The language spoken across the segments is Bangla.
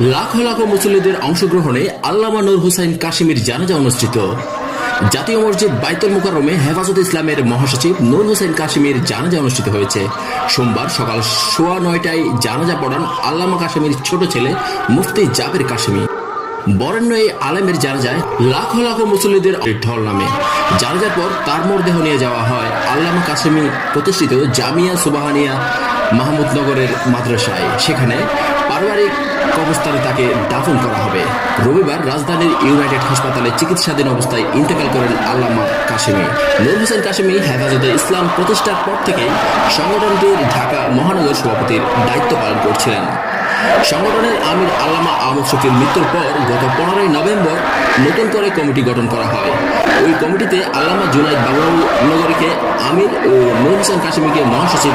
লাখো লাখো মুসল্লিদের অংশগ্রহণে আল্লামা নূর হুসাইন কাশিমের জানাজা অনুষ্ঠিত। জাতীয় মসজিদ বাইতুল মুকাররমে হেফাজত ইসলামের মহাসচিব নূর হোসেন কাশিমের জানাজা অনুষ্ঠিত হয়েছে। সোমবার সকাল সোয়া নয়টায় জানাজা পড়ান আল্লামা কাশিমের ছোট ছেলে মুফতি জাবের কাশিমি। বরেণ্য এই আলেমের জানাজায় লাখো লাখো মুসল্লিদের ঢল নামে। জানাজার পর তার মরদেহ নিয়ে যাওয়া হয় আল্লামা কাসেমি প্রতিষ্ঠিত জামিয়া সুবাহানিয়া মাহমুদনগরের মাদ্রাসায়। সেখানে পারিবারিক কবরস্থানে তাকে দাফন করা হবে। রবিবার রাজধানীর ইউনাইটেড হাসপাতালে চিকিৎসাধীন অবস্থায় ইন্তেকাল করেন আল্লামা কাশেমি। নূর হোসেন কাশেমি হেফাজতে ইসলাম প্রতিষ্ঠার পর থেকে সংগঠনটির ঢাকা মহানগর সভাপতির দায়িত্ব পালন করছিলেন। সংগঠনের আমির আল্লামা আহমদ শফির মৃত্যুর পর গত পনেরোই নভেম্বর নতুন করে কমিটি গঠন করা হয়। ওই কমিটিতে আল্লামা জুনাইদ বাবুল নগরীকে আমির ও নূর হোসেন কাশিমিকে মহাসচিব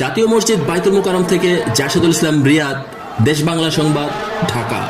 জাতীয় মসজিদ বাইতুল মোকারম থেকে জাসাদুল ইসলাম রিয়াদ দেশ বাংলা সংবাদ ঢাকা।